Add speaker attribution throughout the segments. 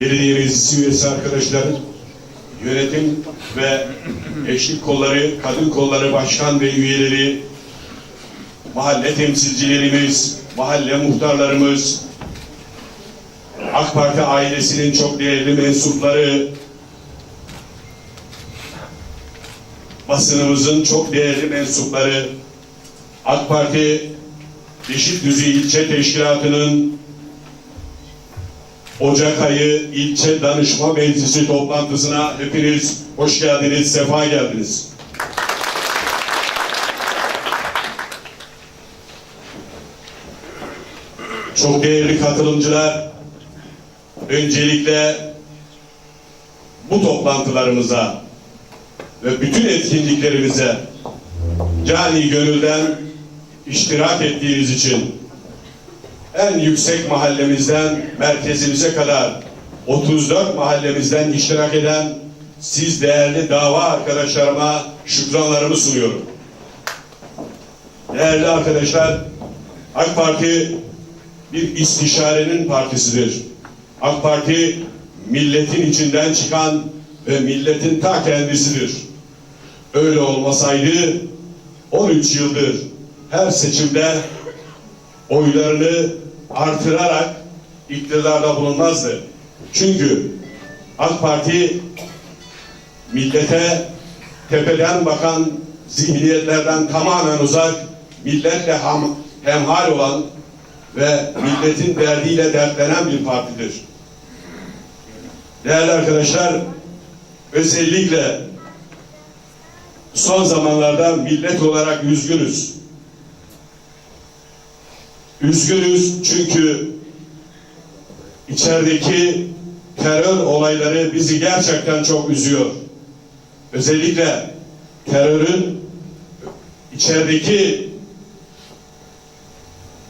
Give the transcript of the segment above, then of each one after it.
Speaker 1: Belediye Meclisi üyesi arkadaşlar, yönetim ve eşlik kolları, kadın kolları başkan ve üyeleri, mahalle temsilcilerimiz, mahalle muhtarlarımız, AK Parti ailesinin çok değerli mensupları, basınımızın çok değerli mensupları, AK Parti Beşikdüzü İlçe Teşkilatı'nın Ocak ayı ilçe danışma meclisi toplantısına hepiniz hoş geldiniz, sefa geldiniz. Çok değerli katılımcılar, öncelikle bu toplantılarımıza ve bütün etkinliklerimize cani gönülden iştirak ettiğiniz için en yüksek mahallemizden merkezimize kadar 34 mahallemizden iştirak eden siz değerli dava arkadaşlarıma şükranlarımı sunuyorum. Değerli arkadaşlar, AK Parti bir istişarenin partisidir. AK Parti milletin içinden çıkan ve milletin ta kendisidir. Öyle olmasaydı 13 yıldır her seçimde oylarını artırarak iktidarda bulunmazdı. Çünkü AK Parti millete tepeden bakan zihniyetlerden tamamen uzak, milletle ham, hemhal olan ve milletin derdiyle dertlenen bir partidir. Değerli arkadaşlar, özellikle son zamanlarda millet olarak üzgünüz. Üzgünüz çünkü içerideki terör olayları bizi gerçekten çok üzüyor. Özellikle terörün içerideki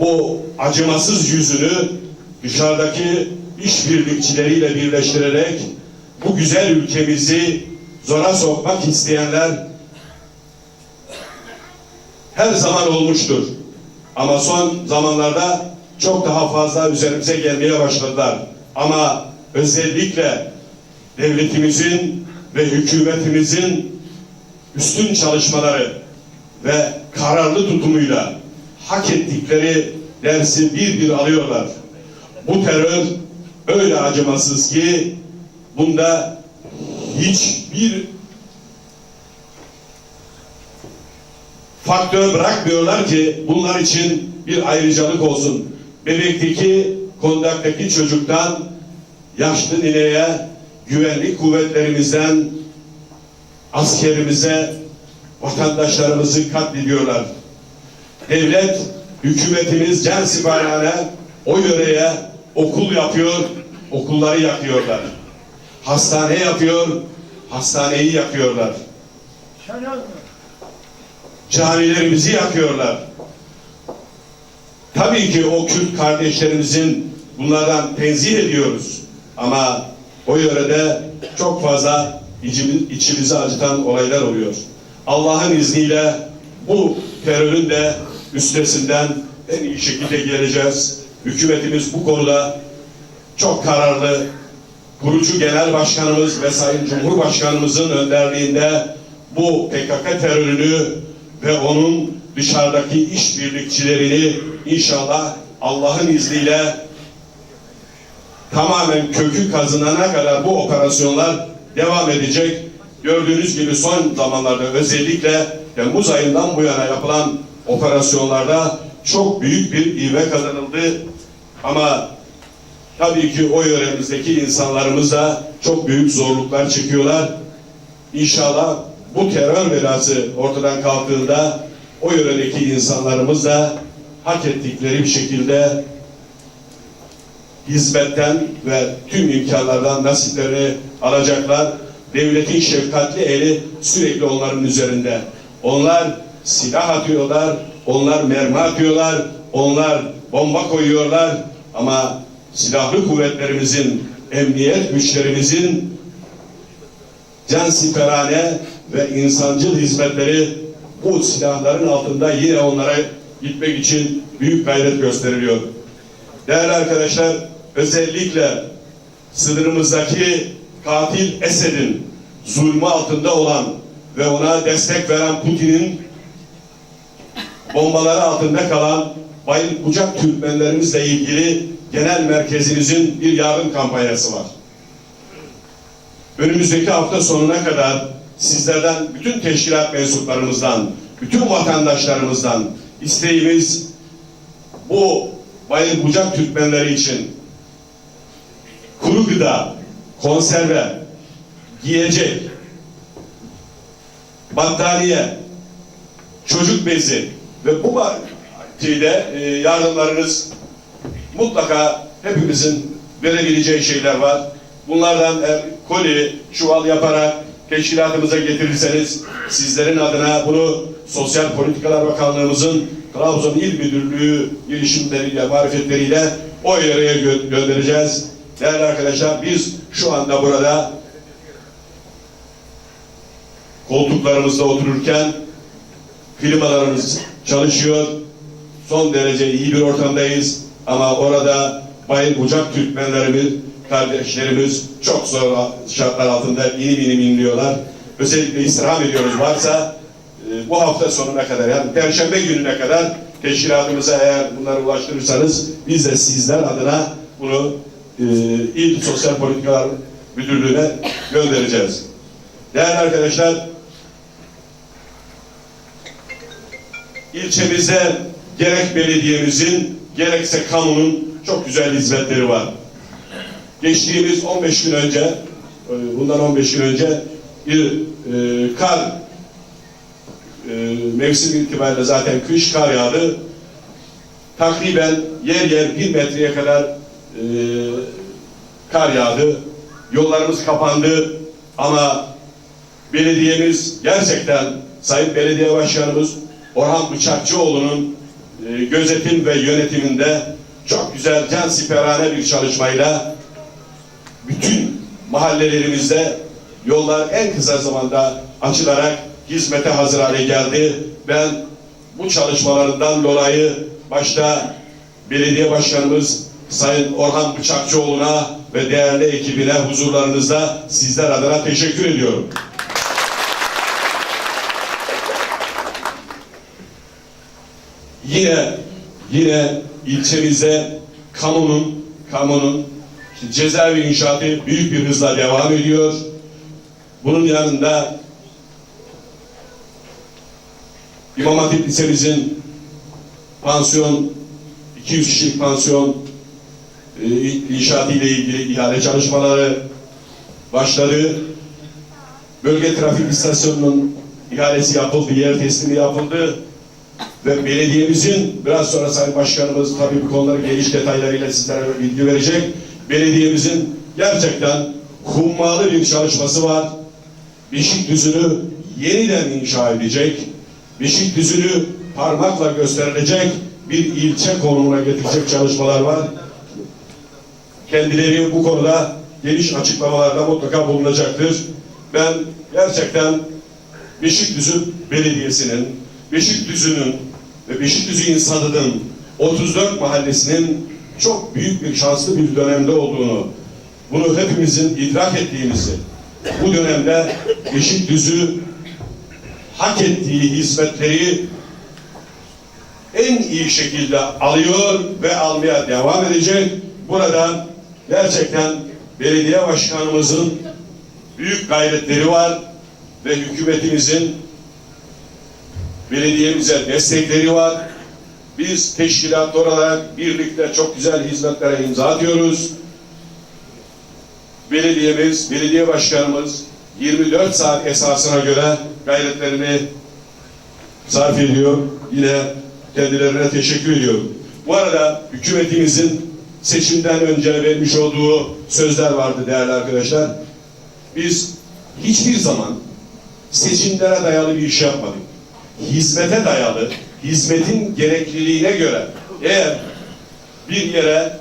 Speaker 1: bu acımasız yüzünü dışarıdaki işbirlikçileriyle birleştirerek bu güzel ülkemizi zora sokmak isteyenler her zaman olmuştur. Ama son zamanlarda çok daha fazla üzerimize gelmeye başladılar. Ama özellikle devletimizin ve hükümetimizin üstün çalışmaları ve kararlı tutumuyla hak ettikleri dersi bir bir alıyorlar. Bu terör öyle acımasız ki bunda hiçbir faktör bırakmıyorlar ki bunlar için bir ayrıcalık olsun. Bebekteki, kondaktaki çocuktan yaşlı nineye, güvenlik kuvvetlerimizden askerimize vatandaşlarımızı katlediyorlar. Devlet, hükümetimiz can siparihane o yöreye okul yapıyor, okulları yakıyorlar. Hastane yapıyor, hastaneyi yakıyorlar. Camilerimizi yakıyorlar. Tabii ki o Kürt kardeşlerimizin bunlardan tenzih ediyoruz. Ama o yörede çok fazla içimiz, içimizi acıtan olaylar oluyor. Allah'ın izniyle bu terörün de üstesinden en iyi şekilde geleceğiz. Hükümetimiz bu konuda çok kararlı. Kurucu Genel Başkanımız ve Sayın Cumhurbaşkanımızın önderliğinde bu PKK terörünü ve onun dışarıdaki işbirlikçilerini inşallah Allah'ın izniyle tamamen kökü kazınana kadar bu operasyonlar devam edecek. Gördüğünüz gibi son zamanlarda özellikle Temmuz ayından bu yana yapılan operasyonlarda çok büyük bir ivme kazanıldı. Ama tabii ki o yöremizdeki insanlarımız da çok büyük zorluklar çekiyorlar. İnşallah bu terör belası ortadan kalktığında o yöredeki insanlarımız da hak ettikleri bir şekilde hizmetten ve tüm imkanlardan nasiplerini alacaklar. Devletin şefkatli eli sürekli onların üzerinde. Onlar silah atıyorlar, onlar mermi atıyorlar, onlar bomba koyuyorlar ama silahlı kuvvetlerimizin, emniyet güçlerimizin can siperhane ve insancıl hizmetleri bu silahların altında yine onlara gitmek için büyük gayret gösteriliyor. Değerli arkadaşlar, özellikle sınırımızdaki katil Esed'in zulmü altında olan ve ona destek veren Putin'in bombaları altında kalan Bayır Bucak Türkmenlerimizle ilgili genel merkezimizin bir yardım kampanyası var. Önümüzdeki hafta sonuna kadar sizlerden, bütün teşkilat mensuplarımızdan, bütün vatandaşlarımızdan isteğimiz bu Bayır Bucak Türkmenleri için kuru gıda, konserve, giyecek, battaniye, çocuk bezi ve bu şeyde e, yardımlarınız mutlaka hepimizin verebileceği şeyler var. Bunlardan eğer koli, çuval yaparak teşkilatımıza getirirseniz sizlerin adına bunu Sosyal Politikalar Bakanlığımızın Trabzon İl Müdürlüğü girişimleriyle, marifetleriyle o yere gö- göndereceğiz. Değerli arkadaşlar biz şu anda burada koltuklarımızda otururken klimalarımız çalışıyor. Son derece iyi bir ortamdayız. Ama orada Bayır Bucak Türkmenlerimiz, kardeşlerimiz çok zor şartlar altında inim inim inliyorlar. Özellikle istirham ediyoruz. Varsa e, bu hafta sonuna kadar yani Perşembe gününe kadar teşkilatımıza eğer bunları ulaştırırsanız biz de sizler adına bunu e, İl Sosyal Politikalar Müdürlüğü'ne göndereceğiz. Değerli arkadaşlar, ilçemizde gerek belediyemizin gerekse kamunun çok güzel hizmetleri var. Geçtiğimiz 15 gün önce, e, bundan 15 gün önce bir e, kar e, mevsim itibariyle zaten kış kar yağdı. Takriben yer yer bir metreye kadar e, kar yağdı. Yollarımız kapandı ama belediyemiz gerçekten Sayın Belediye Başkanımız Orhan Bıçakçıoğlu'nun e, gözetim ve yönetiminde çok güzel can siperhane bir çalışmayla bütün mahallelerimizde yollar en kısa zamanda açılarak hizmete hazır hale geldi. Ben bu çalışmalarından dolayı başta belediye başkanımız Sayın Orhan Bıçakçıoğlu'na ve değerli ekibine huzurlarınızda sizler adına teşekkür ediyorum. Yine yine ilçemizde kamunun kamunun cezaevi inşaatı büyük bir hızla devam ediyor. Bunun yanında İmam Hatip Lisemizin pansiyon 200 kişilik pansiyon e, inşaatı ile ilgili ihale çalışmaları başladı. Bölge trafik istasyonunun ihalesi yapıldı, yer teslimi yapıldı ve belediyemizin biraz sonra Sayın Başkanımız tabii bu konuları geniş detaylarıyla sizlere bilgi verecek. Belediyemizin gerçekten hummalı bir çalışması var. Beşikdüzü'nü yeniden inşa edecek. Beşikdüzü'nü parmakla gösterilecek bir ilçe konumuna getirecek çalışmalar var. Kendileri bu konuda geniş açıklamalarda mutlaka bulunacaktır. Ben gerçekten Beşikdüzü Belediyesi'nin, Beşikdüzü'nün ve Beşikdüzü insanının 34 mahallesinin çok büyük bir şanslı bir dönemde olduğunu, bunu hepimizin idrak ettiğimizi, bu dönemde Beşikdüzü hak ettiği hizmetleri en iyi şekilde alıyor ve almaya devam edecek. Burada gerçekten belediye başkanımızın büyük gayretleri var ve hükümetimizin belediyemize destekleri var. Biz teşkilat olarak birlikte çok güzel hizmetlere imza atıyoruz. Belediyemiz, belediye başkanımız 24 saat esasına göre gayretlerini sarf ediyor. Yine kendilerine teşekkür ediyorum. Bu arada hükümetimizin seçimden önce vermiş olduğu sözler vardı değerli arkadaşlar. Biz hiçbir zaman seçimlere dayalı bir iş yapmadık. Hizmete dayalı, hizmetin gerekliliğine göre eğer bir yere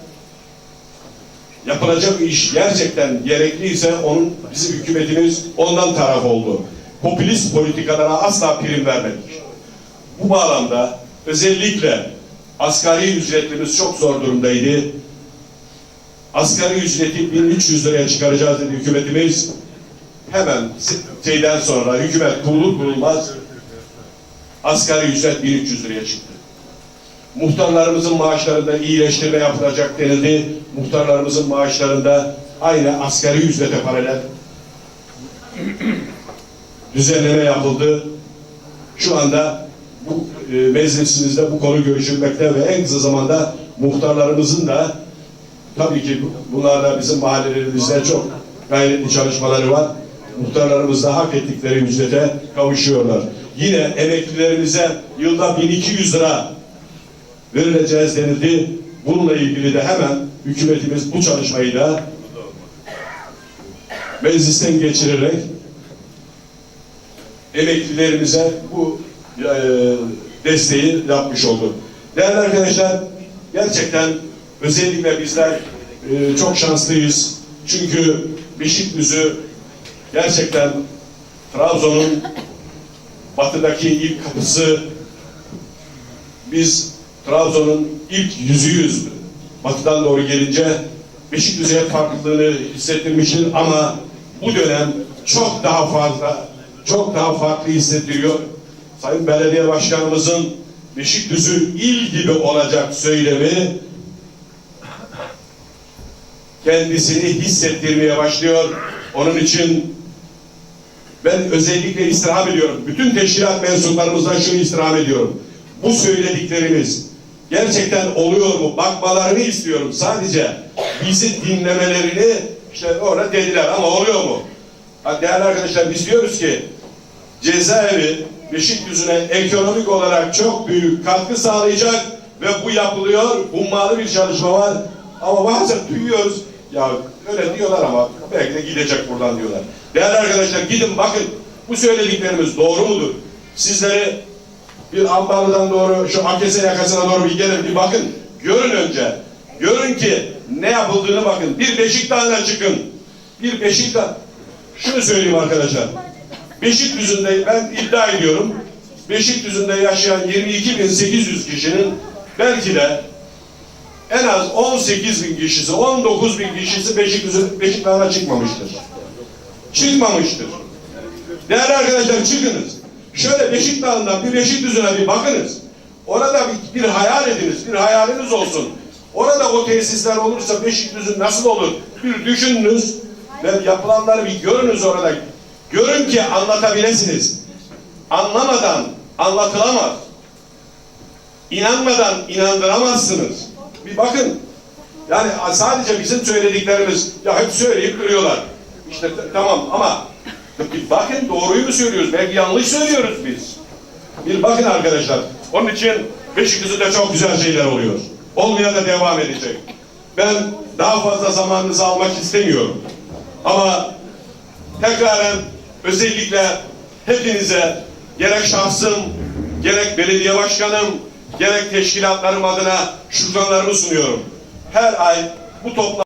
Speaker 1: yapılacak iş gerçekten gerekliyse onun bizim hükümetimiz ondan taraf oldu. Popülist politikalara asla prim vermedik. Bu bağlamda özellikle asgari ücretlimiz çok zor durumdaydı. Asgari ücreti 1300 liraya çıkaracağız dedi hükümetimiz. Hemen şeyden sonra hükümet kurulur kurulmaz asgari ücret 1300 liraya çıktı. Muhtarlarımızın maaşlarında iyileştirme yapılacak denildi. Muhtarlarımızın maaşlarında aynı asgari ücrete paralel düzenleme yapıldı. Şu anda bu e, meclisimizde bu konu görüşülmekte ve en kısa zamanda muhtarlarımızın da tabii ki bu- bunlar da bizim mahallelerimizde çok gayretli çalışmaları var. Muhtarlarımız da hak ettikleri ücrete kavuşuyorlar. Yine emeklilerimize yılda 1200 lira verileceğiz denildi. Bununla ilgili de hemen hükümetimiz bu çalışmayı da meclisten geçirerek emeklilerimize bu e, desteği yapmış oldu. Değerli arkadaşlar, gerçekten özellikle bizler e, çok şanslıyız. Çünkü Beşikdüzü gerçekten Trabzon'un batıdaki ilk kapısı biz Trabzon'un ilk yüzüyüz. Batıdan doğru gelince Beşikdüzü hep farklılığını hissettirmiştir ama bu dönem çok daha fazla, çok daha farklı hissettiriyor. Sayın Belediye Başkanımızın Beşikdüzü il gibi olacak söylemi kendisini hissettirmeye başlıyor. Onun için ben özellikle istirham ediyorum. Bütün teşkilat mensuplarımızdan şunu istirham ediyorum. Bu söylediklerimiz gerçekten oluyor mu? Bakmalarını istiyorum. Sadece bizi dinlemelerini işte orada dediler ama oluyor mu? Değerli arkadaşlar biz diyoruz ki cezaevi Beşikdüzü'ne ekonomik olarak çok büyük katkı sağlayacak ve bu yapılıyor. Hummalı bir çalışma var. Ama bazen duyuyoruz. Ya öyle diyorlar ama belki de gidecek buradan diyorlar. Değerli arkadaşlar gidin bakın bu söylediklerimiz doğru mudur? Sizleri bir ambarlıdan doğru şu Akese yakasına doğru bir gelin bir bakın. Görün önce. Görün ki ne yapıldığını bakın. Bir Beşiktaş'a çıkın. Bir Beşiktaş. Şunu söyleyeyim arkadaşlar. Beşikdüzü'nde ben iddia ediyorum. Beşikdüzü'nde yaşayan 22.800 kişinin belki de en az 18 bin kişisi, 19 bin kişisi Beşikdüzü, Beşiktaş'a çıkmamıştır. Çıkmamıştır. Değerli arkadaşlar çıkınız. Şöyle Beşiktaş'dan bir Beşikdüzü'ne bir bakınız. Orada bir, bir hayal ediniz, bir hayaliniz olsun. Orada o tesisler olursa Beşikdüzü nasıl olur? Bir düşününüz ve yapılanları bir görünüz orada. Görün ki anlatabilirsiniz. Anlamadan anlatılamaz. İnanmadan inandıramazsınız. Bir bakın. Yani sadece bizim söylediklerimiz ya hep söyleyip duruyorlar. İşte tamam ama bir bakın doğruyu mu söylüyoruz? Belki yanlış söylüyoruz biz. Bir bakın arkadaşlar. Onun için Beşiktaş'ta çok güzel şeyler oluyor. Olmaya da devam edecek. Ben daha fazla zamanınızı almak istemiyorum. Ama tekraren özellikle hepinize gerek şahsım, gerek belediye başkanım, gerek teşkilatlarım adına şükranlarımı sunuyorum. Her ay bu toplam